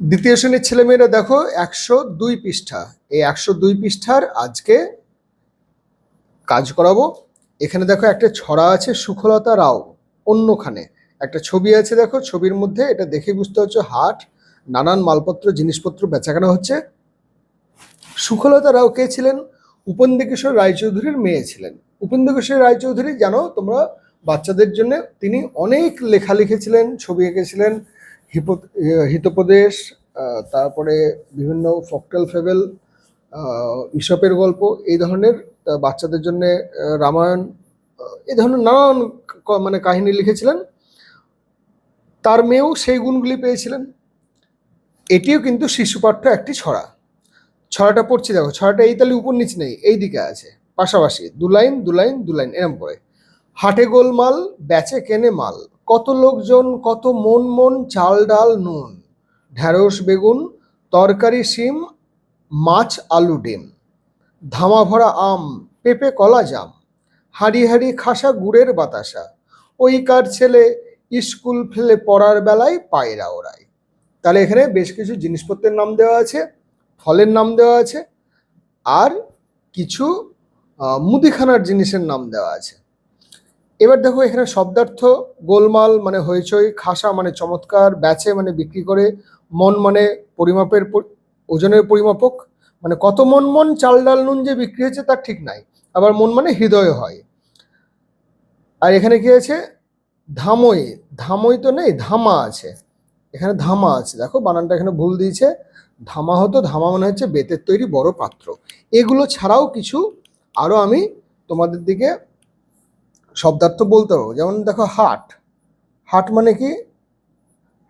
দ্বিতীয় শ্রেণির ছেলেমেয়েরা দেখো একশো দুই পৃষ্ঠা। এই একশো দুই পৃষ্ঠার আজকে কাজ করাবো। এখানে দেখো একটা ছড়া আছে, সুখলতা রাও, অন্যখানে। একটা ছবি আছে দেখো, ছবির মধ্যে এটা দেখে বুঝতে হচ্ছে হাট, নানান মালপত্র, জিনিসপত্র বেচাকেনা হচ্ছে। সুখলতা রাও কে ছিলেন? উপেন্দ্রকিশোর রায়চৌধুরীর মেয়ে ছিলেন। উপেন্দ্রকিশোর রায়চৌধুরী, জানো, তোমরা বাচ্চাদের জন্য তিনি অনেক লেখা লিখেছিলেন, ছবি এঁকেছিলেন হিতোপদেশ তারপরে বিভিন্ন ফকটেল ফেবেল ইসপের গল্প, এই ধরনের বাচ্চাদের জন্য রামায়ণ এই ধরনের নানান মানে কাহিনী লিখেছিলেন। তার মেয়েও সেই গুণগুলি পেয়েছিলেন। এটিও কিন্তু শিশুপাঠ্য একটি ছড়া। ছড়াটা পড়ছি দেখো, ছড়াটা এই তালে উপর নিচ নেই, এই দিকে আছে, পাশাপাশি। দু লাইন দু লাইন দু লাইন, এরম করে। হাটে গোলমাল, বেচে কেনে মাল। কত লোকজন, কত মন মন, চাল ডাল নুন। ঢ্যাঁড়স, বেগুন, তরকারি, শিম, মাছ, আলু, ডিম। ধামা ভরা আম, পেঁপে, কলা, জাম। হাঁড়ি হাঁড়ি, খাসা, গুড়ের বাতাসা। ওই কার ছেলে স্কুল ফেলে পড়ার বেলায় পায়রা ওড়ায়। তাহলে এখানে বেশ কিছু জিনিসপত্রের নাম দেওয়া আছে, ফলের নাম দেওয়া আছে, আর কিছু মুদিখানার জিনিসের নাম দেওয়া আছে। এবার দেখো এখানে শব্দার্থ, গোলমাল মানে হইচই, খাসা মানে চমৎকার ব্যাচে মানে বিক্রি করে, মন মানে পরিমাপের ওজনের পরিমাপক মানে কত মন মন চাল ডাল নুন যে বিক্রি হয়েছে তার ঠিক নাই, আবার মন মানে হৃদয় হয়। আর এখানে কি আছে? ধামই ধামই তো নেই, ধামা আছে। এখানে ধামা আছে, দেখো বানানটা এখানে ভুল দিয়েছে। ধামা হতো, ধামা মানে হচ্ছে বেতের তৈরি বড় পাত্র। এগুলো ছাড়াও কিছু আরও আমি তোমাদের দিকে শব্দার্থ বলতে পারব যেমন দেখো হাট। হাট মানে কি?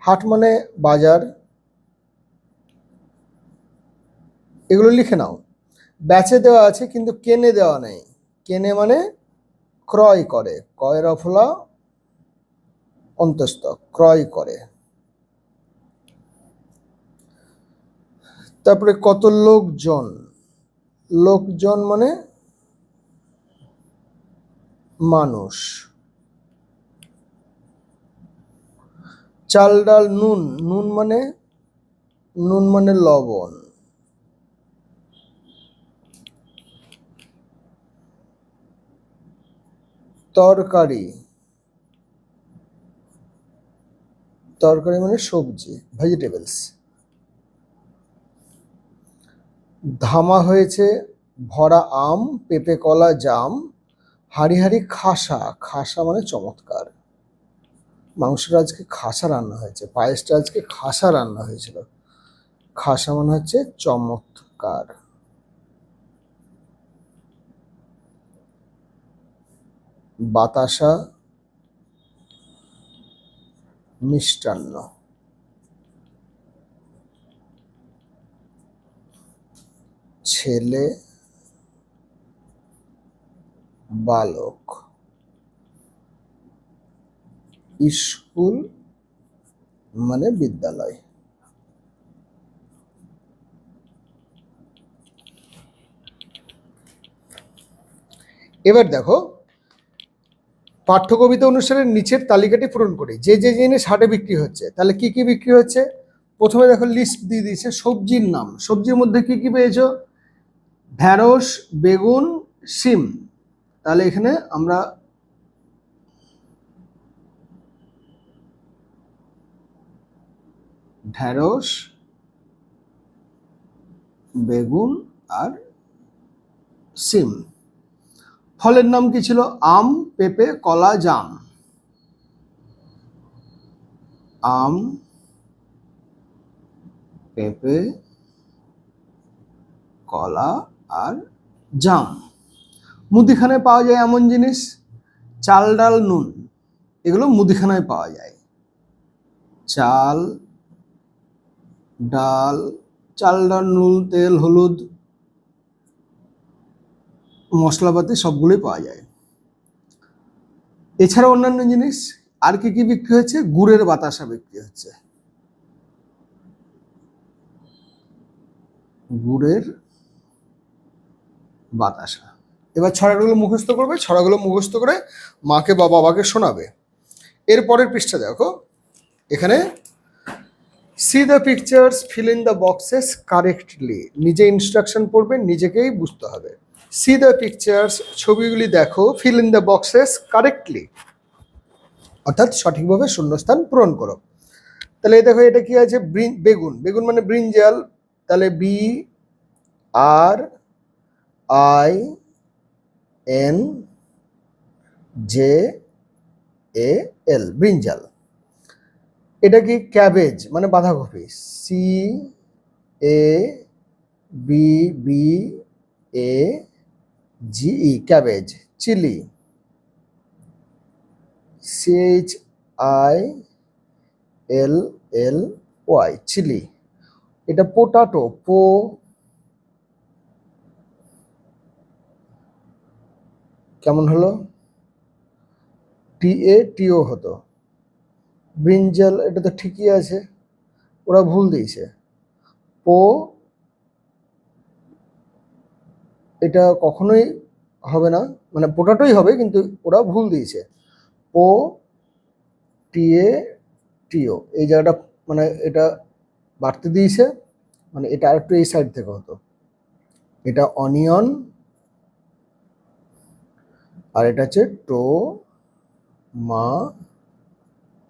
হাট মানে বাজার। এগুলো লিখে নাও। ব্যাচে দেওয়া আছে কিন্তু কেনে দেওয়া নেই। কেনে মানে ক্রয় করে। কয়ের অফলা অন্তস্থ। ক্রয় করে। তারপরে কত লোকজন? লোকজন মানে মানুষ। চাল, ডাল, নুন। নুন মানে নুন মানে লবণ। তরকারি। তরকারি মানে সবজি ভেজিটেবলস ধামা হয়েছে ভরা আম, পেঁপে, কলা, জাম। হাঁড়ি হাঁড়ি খাসা খাসা মানে চমৎকার। মাংসটা আজকে খাসা রান্না হয়েছে, পায়েসটা আজকে খাসা রান্না হয়েছিল। খাসা মানে হচ্ছে চমৎকার। বাতাসা মিষ্টান্ন। ছেলে বালক। স্কুল মানে বিদ্যালয়। এবার দেখো, পাঠ্যকবিতা অনুসারে নিচের তালিকাটি পূরণ করি। যে যে জিনিস হাটে বিক্রি হচ্ছে, তাহলে কি কি বিক্রি হচ্ছে? প্রথমে দেখো লিস্ট দিয়ে দিয়েছে সবজির নাম। সবজির মধ্যে কি কি পেয়েছ? ঢ্যাঁড়স, বেগুন সিম তাহলে এখানে আমরা ঢ্যাঁড়স বেগুন আর সিম। ফলের নাম কি ছিল? আম, পেঁপে, কলা, জাম। আম, পেঁপে, কলা আর জাম। মুদিখানায় পাওয়া যায় এমন জিনিস? চাল, ডাল, নুন। এগুলো মুদিখানায় পাওয়া যায়। চাল, ডাল চাল, ডাল, নুন, তেল, হলুদ, মশলাপাতি সবগুলোই পাওয়া যায়। এছাড়া অন্যান্য জিনিস, আর কি কি বিক্রি হচ্ছে গুড়ের বাতাসা বিক্রি হচ্ছে। গুড়ের বাতাসা। এবার ছড়াগুলো মুখস্থ করবে, ছড়াগুলো মুখস্থ করে মাকে বা বাবাকে শোনাবে। এর পরের পৃষ্ঠা দেখো। এখানে see the pictures fill in the boxes correctly নিজে ইনস্ট্রাকশন পড়বে, নিজেকেই বুঝতে হবে। সি দ্য পিকচার্স ছবিগুলি দেখো fill in the boxes correctly অর্থাৎ সঠিকভাবে শূন্যস্থান পূরণ করো। তাহলে দেখো এটা কি আছে? বেগুন। বেগুন মানে ব্রিঞ্জাল তাহলে B R I N, J, A, L, brinjal. এটা কি ক্যাবেজ? মানে বাঁধাকপি। C, A, B B, A, G, E, cabbage. Chilli. C, H, I, L L, Y, chilli. এটা পোটাটো। পো কেমন হলো? টি এ টিও হতো। ব্রিঞ্জাল, এটা তো ঠিকই আছে। ওরা ভুল দিয়েছে। পো, এটা কখনোই হবে না। মানে পোটাটোই হবে, কিন্তু ওরা ভুল দিয়েছে। পো টিএ টিও এই জায়গাটা মানে এটা বাড়তে দিয়েছে। মানে এটা আরেকটু এই সাইড থেকে হতো। এটা অনিয়ন আর এটা হচ্ছে টো মা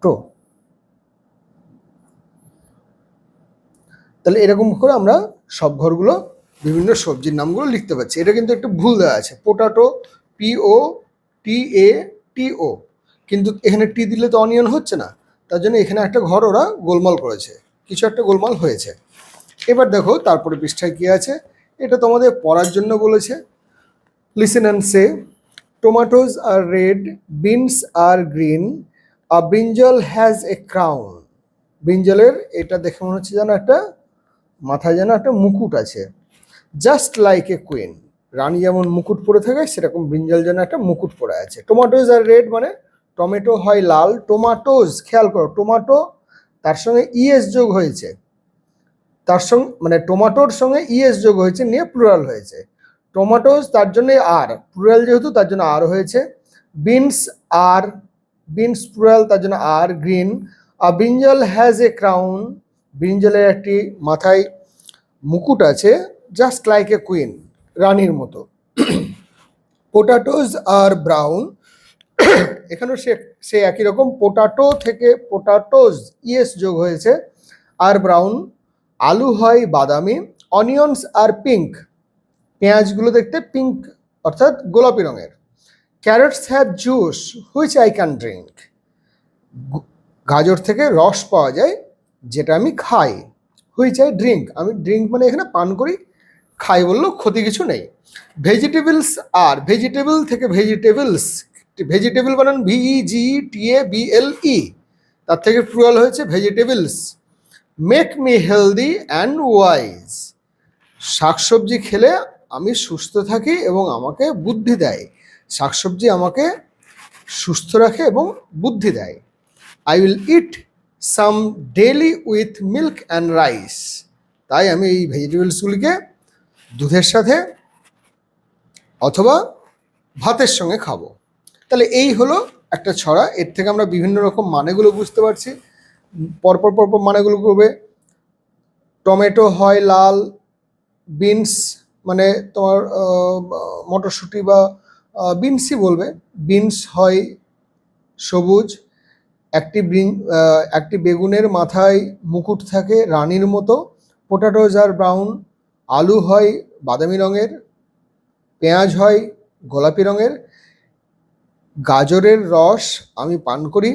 টো। তাহলে এরকম করে আমরা সব ঘরগুলো, বিভিন্ন সবজির নামগুলো লিখতে পারছি। এটা কিন্তু একটু ভুল দেওয়া আছে। পোটাটো, পিও টি এ টি ও কিন্তু এখানে টি দিলে তো অনিয়ন হচ্ছে না। তার জন্য এখানে একটা ঘর ওরা গোলমাল করেছে। কিছু একটা গোলমাল হয়েছে। এবার দেখো তারপরে পৃষ্ঠায় কি আছে? এটা তোমাদের পড়ার জন্য বলেছে। Listen and say tomatoes are red, beans are green, a brinjal has a crown. ব্রিঞ্জলের এটা দেখে মনে হচ্ছে যেন একটা মাথায় যেন একটা মুকুট আছে। জাস্ট লাইক এ কুইন রানী যেমন মুকুট পরে থাকে, সেরকম ব্রিঞ্জল যেন একটা মুকুট পরে আছে। টোমাটোজ আর রেড মানে টমেটো হয় লাল। টোমাটোজ খেয়াল করো টোমাটো তার সঙ্গে ইএস যোগ হয়েছে। তার সঙ্গে মানে টমেটোর সঙ্গে ইএস যোগ হয়েছে, নিয়ে প্লুরাল হয়েছে। টমেটোজ তার জন্য আর প্লুরাল যেহেতু তার জন্য আর হয়েছে। বিনস আর বিনস প্লুরাল তার জন্য আর গ্রিন আর ব্রিঞ্জল হ্যাজ এ ক্রাউন ব্রিঞ্জলের একটি মাথায় মুকুট আছে জাস্ট লাইক এ কুইন রানীর মতো। পোটাটোজ আর ব্রাউন এখানেও সে সে একই রকম পোটাটো থেকে পোটাটোজ ইয়েস যোগ হয়েছে আর ব্রাউন আলু হয় বাদামি। অনিয়ন্স আর পিঙ্ক পেঁয়াজগুলো দেখতে পিঙ্ক অর্থাৎ গোলাপি রঙের। Carrots have juice which I can drink গাজর থেকে রস পাওয়া যায়, যেটা আমি খাই হুইচ আই ড্রিঙ্ক আমি ড্রিঙ্ক মানে এখানে পান করি, খাই বললেও ক্ষতি কিছু নেই। ভেজিটেবলস আর ভেজিটেবল থেকে ভেজিটেবলস ভেজিটেবল বানান V E G T A B L ই তার থেকে প্লুরাল হয়েছে vegetables make me healthy and wise শাকসবজি খেলে আমি সুস্থ থাকি এবং আমাকে বুদ্ধি দেয়। শাকসবজি আমাকে সুস্থ রাখে এবং বুদ্ধি দেয়। I will eat some daily with milk and rice তাই আমি এই ভেজিটেবলসগুলিকে দুধের সাথে অথবা ভাতের সঙ্গে খাব। তাহলে এই হলো একটা ছড়া। এর থেকে আমরা বিভিন্ন রকম মানেগুলো বুঝতে পারছি। পরপর পরপর মানেগুলো করবে। টমেটো হয় লাল, বিনস মানে তোমার মটরশুঁটি বা বিনসই বলবে। বিনস হয় সবুজ, একটি একটি বেগুনের মাথায় মুকুট থাকে রানীর মতো। পোটাটোজ আর ব্রাউন আলু হয় বাদামি রঙের, পেঁয়াজ হয় গোলাপি রঙের। গাজরের রস আমি পান করি।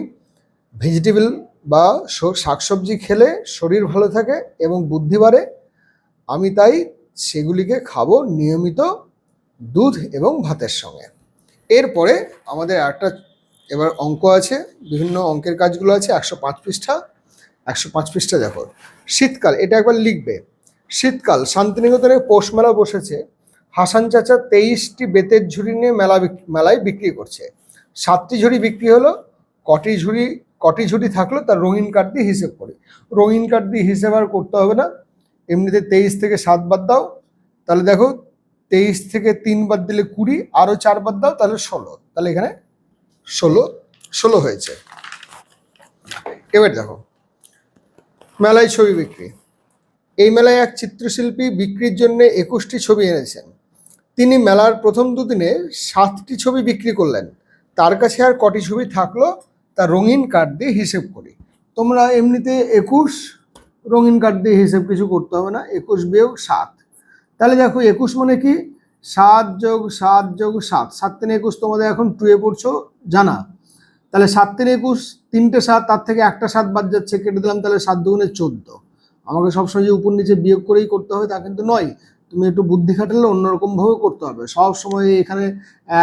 ভেজিটেবল বা শাকসবজি খেলে শরীর ভালো থাকে এবং বুদ্ধি বাড়ে। আমি তাই সেগুলিকে খাব নিয়মিত দুধ এবং ভাতের সঙ্গে। এরপরে আমাদের একটা এবার অঙ্ক আছে, বিভিন্ন অঙ্কের কাজগুলো আছে, একশো পাঁচ পৃষ্ঠা, একশো পাঁচ পৃষ্ঠা দেখো। শীতকাল, এটা একবার লিখবে। শীতকাল, শান্তিনিকেতনে পৌষ মেলা বসেছে। হাসান চাচা তেইশটি বেতের ঝুড়ি নিয়ে মেলা মেলায় বিক্রি করছে। সাতটি ঝুড়ি বিক্রি হলো, কটি ঝুড়ি কটি ঝুড়ি থাকল, তার রঙিন কার্ড দিয়ে হিসেব করে। রঙিন কার্ড দিয়ে হিসেব আর করতে হবে না। এমনিতে তেইশ থেকে সাত বাদ দাও, তাহলে দেখো তেইশ থেকে তিন বাদ দিলে কুড়ি আরও চার বাদ দাও, তাহলে ষোলো, তাহলে এখানে ষোলো ষোলো হয়েছে। এবার দেখো, মেলায় ছবি বিক্রি। এই মেলায় এক চিত্রশিল্পী বিক্রির জন্য একুশটি ছবি এনেছেন। তিনি মেলার প্রথম দুদিনে সাতটি ছবি বিক্রি করলেন। তার কাছে আর কটি ছবি থাকল, তা রঙিন কার্ড দিয়ে হিসেব করি। তোমরা এমনিতে একুশ রঙিন কার্ড দিয়ে হিসেব কিছু করতে হবে না, একুশ বিয়োগ সাত। তাহলে দেখো একুশ মানে কি? সাত যোগ সাত যোগ সাত। সাত তিন একুশ তোমাদের এখন টুয়ে পড়ছো, জানা। তাহলে সাত তিন একুশ, তিনটে সাত, তার থেকে একটা সাত বাদ যাচ্ছে, কেটে দিলাম তাহলে সাত দুগুণে চোদ্দ। আমাকে সবসময় যে উপর নিচে বিয়োগ করেই করতে হবে তা কিন্তু নয়। তুমি একটু বুদ্ধি খাটালে অন্যরকম ভাবে করতে হবে। সব সময় এখানে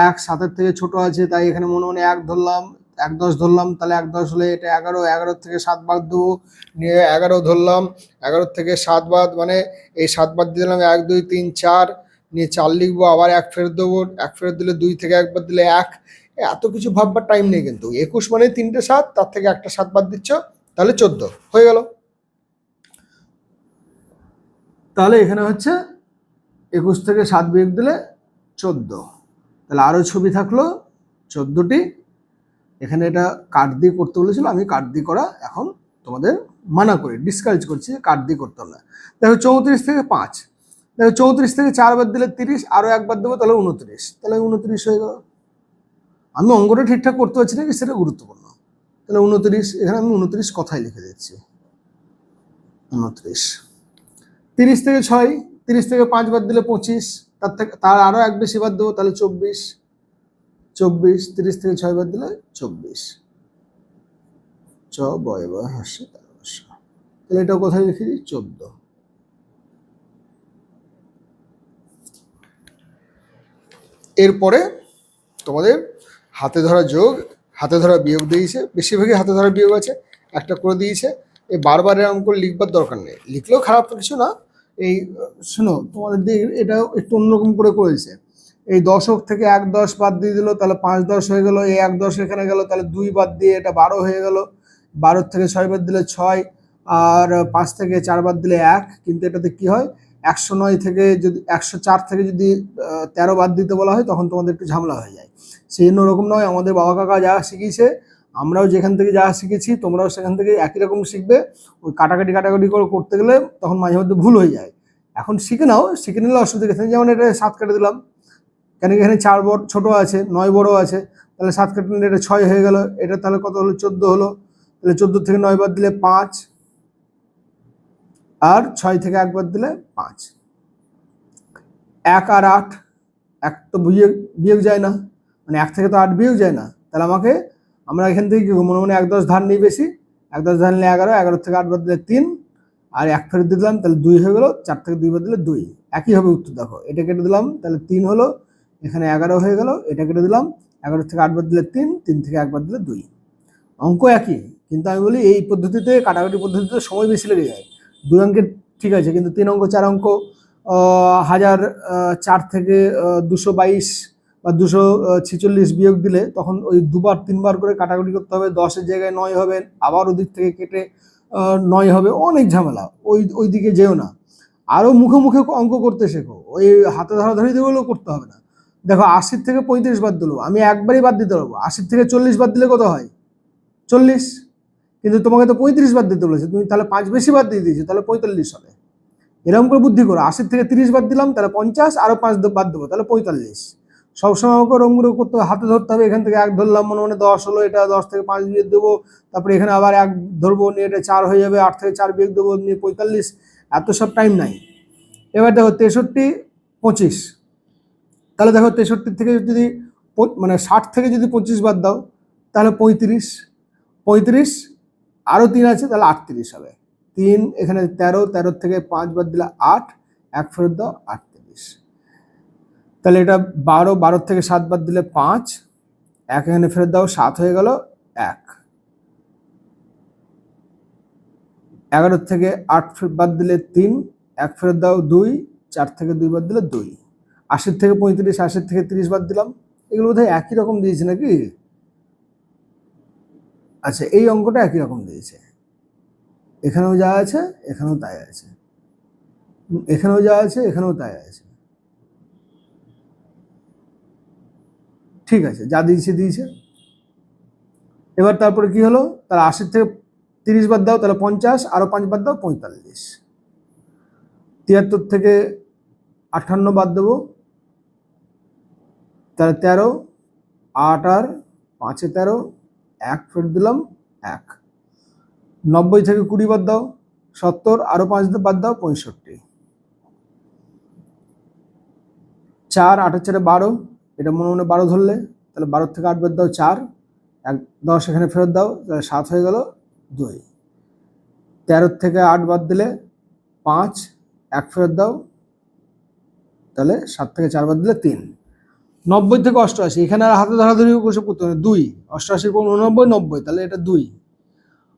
এক, সাতের থেকে ছোট আছে, তাই এখানে মনে মনে এক ধরলাম এক দশ ধরলাম, তাহলে এক দশ হলে এটা এগারো এগারো থেকে সাত বাদ দেবো। নিয়ে এগারো ধরলাম, এগারো থেকে সাত বাদ মানে এই সাত বাদ দিলাম এক, দুই, তিন, চার, নিয়ে চার লিখব, আবার এক ফেরত দেবো, এক ফেরত দিলে দুই থেকে একবার দিলে এক। এত কিছু ভাববার টাইম নেই কিন্তু। একুশ মানে তিনটে সাত, তার থেকে একটা সাত বাদ দিচ্ছ, তাহলে চোদ্দ। হয়ে গেল। তাহলে এখানে হচ্ছে একুশ থেকে সাত বিয়োগ দিলে চোদ্দ। তাহলে আরও ছবি থাকল, চোদ্দোটি এখানে এটা কাঠ দিয়ে করতে বলেছিল, আমি কাঠ দিয়ে করা এখন তোমাদের মানা করি ডিসকারেজ করছি কাঠ দিয়ে করতে না। দেখো চৌত্রিশ থেকে পাঁচ। দেখো চৌত্রিশ থেকে চার বাদ দিলে তিরিশ আরও একবার দেবো, তাহলে উনত্রিশ তাহলে উনত্রিশ হয়ে গেল। আমি অঙ্কটা ঠিকঠাক করতে পারছি নাকি সেটা গুরুত্বপূর্ণ। তাহলে উনত্রিশ এখানে আমি উনত্রিশ কথাই লিখে দিচ্ছি। উনত্রিশ তিরিশ থেকে ছয়, তিরিশ থেকে পাঁচ বাদ দিলে পঁচিশ, তার থেকে, তার আরও এক বেশি বাদ দেবো, তাহলে চব্বিশ। চব্বিশ, তিরিশ থেকে ছয় বাদ দিলে চব্বিশ। চ বয় বয় হাসে তার হাস্য। তাহলে এটা কোথায় লিখে দিই? চোদ্দ। এরপরে তোমাদের হাতে ধরা যোগ, হাতে ধরা বিয়োগ দিয়েছে। বেশিরভাগই হাতে ধরা বিয়োগ আছে, একটা করে দিয়েছে। এই বারবার এরকম করে লিখবার দরকার নেই। লিখলেও খারাপ কিছু না। এই, শোনো, তোমাদের এটা একটু অন্যরকম করে করেছে। এই দশক থেকে এক দশ বাদ দিয়ে দিল, তাহলে পাঁচ দশ হয়ে গেল, এই এক দশ এখানে গেল, তাহলে দুই বাদ দিয়ে এটা বারো হয়ে গেল। বারোর থেকে ছয় বাদ দিলে ছয়, আর পাঁচ থেকে চার বাদ দিলে এক, কিন্তু এটাতে কি হয়? একশো নয় থেকে যদি, একশো চার থেকে যদি তেরো বাদ দিতে বলা হয়, তখন তোমাদের একটু ঝামেলা হয়ে যায়। সেই জন্য ওরকম নয়, আমাদের বাবা কাকা যা শিখিয়েছে, আমরাও যেখান থেকে যা শিখেছি, তোমরাও সেখান থেকে একই রকম শিখবে। ওই কাটাকাটি কাটাকাটি করে করতে গেলে তখন মাঝে মধ্যে ভুল হয়ে যায়। এখন শিখে নাও, শিখে নিলে অসুবিধা। যেমন এটা সাত কেটে দিলাম কেন এখানে চার বড়, ছোটো আছে, নয় বড় আছে? তাহলে সাত কেটে নিলে এটা ছয় হয়ে গেল, এটা তাহলে কত হলো? চোদ্দ হলো। তাহলে চোদ্দ থেকে নয় বাদ দিলে পাঁচ। আর ছয় থেকে একবার দিলে পাঁচ। এক আর আট, এক তো বিয়োগ বিয়োগ যায় না। মানে এক থেকে তো আট বিয়োগ যায় না। তাহলে আমাকে, আমরা এখান থেকে কি? মনে মনে এক দশ ধার নিই বেশি। এক দশ ধার নিলে এগারো এগারো থেকে আট বাদ দিলে তিন। আর এক ফেরত দিলাম, তাহলে দুই হয়ে গেলো, চার থেকে দুই বাদ দিলে দুই। একই হবে উত্তর দেখো। এটা কেটে দিলাম, তাহলে তিন হলো এখানে এগারো হয়ে গেল, এটা কেটে দিলাম। এগারো থেকে আট বাদ দিলে তিন তিন থেকে একবার দিলে দুই। অঙ্ক একই, কিন্তু আমি বলি এই পদ্ধতিতে, কাটাকাটি পদ্ধতিতে সময় বেশি লেগে যায়। দুই অঙ্কের ঠিক আছে, কিন্তু তিন অঙ্ক, চার অঙ্ক হাজার চার থেকে দুশো বাইশ বা দুশো ছেচল্লিশ বিয়োগ দিলে তখন ওই দুবার, তিনবার করে কাটাকুটি করতে হবে। দশের জায়গায় নয় হবে, আবার ওদিক থেকে কেটে নয় হবে, অনেক ঝামেলা। ওই ওই দিকে যেও না। আরও মুখে মুখে অঙ্ক করতে শেখো। ওই হাতে ধরা ধরে দিয়েগুলো করতে হবে না। দেখো আশির থেকে পঁয়ত্রিশ বাদ দিলো। আমি একবারই বাদ দিতে পারব। আশির থেকে চল্লিশ বাদ দিলে কত হয়? চল্লিশ। কিন্তু তোমাকে তো পঁয়ত্রিশ বাদ দিতে বলেছে। তুমি তাহলে পাঁচ বেশি বাদ দিয়ে দিয়েছ, তাহলে পঁয়তাল্লিশ হবে। এরকম করে বুদ্ধি করো। আশির থেকে তিরিশ বাদ দিলাম, তাহলে পঞ্চাশ আরও পাঁচ বাদ দেবো, তাহলে পঁয়তাল্লিশ। সবসময় আমাকে ওরকম করতে হাতে ধরতে হবে। এখান থেকে এক ধরলাম, মনে মনে দশ হলো, এটা দশ থেকে পাঁচ বিয়োগ দেবো। তারপরে এখানে আবার এক ধরবো, নিয়ে এটা চার হয়ে যাবে, আট থেকে চার বিয়োগ দেবো, নিয়ে পঁয়তাল্লিশ। এত সব টাইম নাই। এবার দেখো তেষট্টি, পঁচিশ। তাহলে দেখো তেষট্টি থেকে যদি মানে ষাট থেকে যদি পঁচিশ বাদ দাও, তাহলে পঁয়ত্রিশ। পঁয়ত্রিশ আরও তিন আছে, তাহলে আটত্রিশ হবে। তিন, এখানে তেরো তেরো থেকে পাঁচ বাদ দিলে আট, এক ফেরত দাও, আটত্রিশ। তাহলে এটা বারো বারো থেকে সাত বাদ দিলে পাঁচ, এক এখানে ফেরত দাও, সাত হয়ে গেল এক। এগারো থেকে আট বাদ দিলে তিন, এক ফেরত দাও দুই, চার থেকে দুই বাদ দিলে দুই। আশির থেকে পঁয়ত্রিশ, আশির থেকে তিরিশ বাদ দিলাম। এগুলো বোধহয় একই রকম দিয়েছে নাকি? আচ্ছা এই অঙ্কটা একই রকম দিয়েছে। এখানেও যা আছে, এখানেও তাই আছে। এখানেও যা আছে, এখানেও তাই আছে। ঠিক আছে, যা দিয়েছে দিয়েছে। এবার তারপরে কি হলো? তার আশির থেকে তিরিশ বাদ দাও, তাহলে পঞ্চাশ আরও পাঁচ বাদ দাও, পঁয়তাল্লিশ। তিয়াত্তর থেকে আটান্ন বাদ দেবো। তাহলে তেরো, আট আর পাঁচে তেরো, এক ফেরত দিলাম এক। নব্বই থেকে কুড়ি বাদ দাও, সত্তর আরও পাঁচ বাদ দাও, পঁয়ষট্টি। চার, আটের চারে বারো, এটা মনে মনে বারো ধরলে, তাহলে বারো থেকে আট বাদ দাও চার, এক, দশ এখানে ফেরত দাও, তাহলে সাত হয়ে গেল দুই। তেরোর থেকে আট বাদ দিলে পাঁচ, এক ফেরত দাও, তাহলে সাত থেকে চার বাদ দিলে তিন। নব্বই থেকে অষ্টআশি। এখানে আর হাতে ধরাধরি কোষে করতে হবে দুই। অষ্টআশি কোন উননব্বই নব্বই। তাহলে এটা দুই।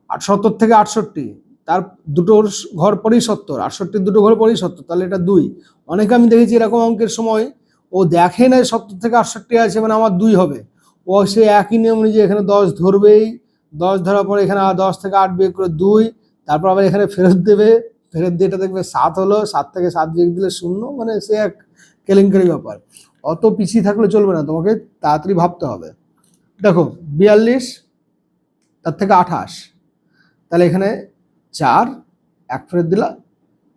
আর সত্তর থেকে আটষট্টি। তার দুটো ঘর পরেই সত্তর। আটষট্টির দুটো ঘর পরেই সত্তর। তাহলে এটা দুই। অনেকে আমি দেখেছি এরকম অঙ্কের সময়, ও দেখে না সত্তর থেকে আটষট্টি আছে মানে আমার দুই হবে। ও সে একই নিয়ম অনুযায়ী এখানে দশ ধরবেই। দশ ধরার পরে এখানে আর দশ থেকে আট বিয়োগ করে দুই। তারপর আবার এখানে ফেরত দেবে। ফেরত দিয়ে এটা দেখবে সাত হলো। সাত থেকে সাত বিয়োগ দিলে শূন্য। মানে সে এক কেলেঙ্কারি ব্যাপার। অত পিছিয়ে থাকলে চলবে না, তোমাকে তাড়াতাড়ি ভাবতে হবে। দেখো, বিয়াল্লিশ, তার থেকে আঠাশ। তাহলে এখানে চার, এক ফেরত দিলা,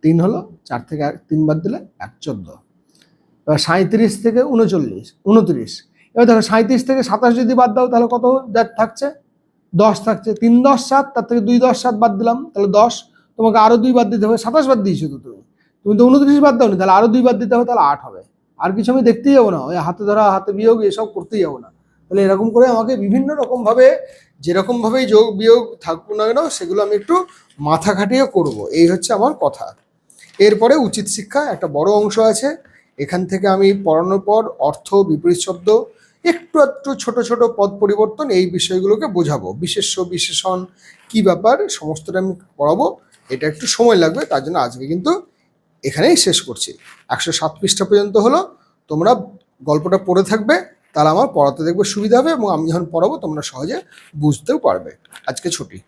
তিন হলো, চার থেকে এক, তিন বাদ দিলে এক চোদ্দ। এবার সাঁত্রিশ থেকে উনচল্লিশ, উনত্রিশ। এবার দেখো সাঁত্রিশ থেকে সাতাশ যদি বাদ দাও, তাহলে কত থাকছে? দশ থাকছে। তিন দশ সাত, তার থেকে দুই দশ সাত বাদ দিলাম, তাহলে দশ। তোমাকে আরও দুই বাদ দিতে হবে, সাতাশ বাদ দিয়েছ তো তুমি। তুমি তো উনত্রিশ বাদ দাও নি তাহলে আরও দুই বাদ দিতে হবে, তাহলে আট হবে। আর কিছু আমি দেখতেই যাব না। ওই হাতে ধরা, হাতে বিয়োগ, এসব করতেই যাব না। তাহলে এরকম করে আমাকে বিভিন্ন রকম ভাবে, যেরকম ভাবেই যোগ, বিয়োগ থাকুক না কেন, সেগুলো আমি একটু মাথা খাটিয়ে করব। এই হচ্ছে আমার কথা। এরপরে উচিত শিক্ষা, একটা বড় অংশ আছে। এখান থেকে আমি পড়ানোর পর অর্থ, বিপরীত শব্দ, একটু একটু ছোট ছোট পদ পরিবর্তন এই বিষয়গুলোকে বোঝাবো। বিশেষ্য, বিশেষণ, কি ব্যাপার, সমস্তটা আমি পড়াবো। এটা একটু সময় লাগবে, তার জন্য আজকে কিন্তু এখানেই শেষ করছি। একশো সাত পৃষ্ঠা পর্যন্ত হলো, তোমরা গল্পটা পড়ে থাকবে, তাহলে আমার পড়াতে দেখবে সুবিধা হবে এবং আমি যখন পড়াবো তোমরা সহজে বুঝতেও পারবে। আজকে ছুটি।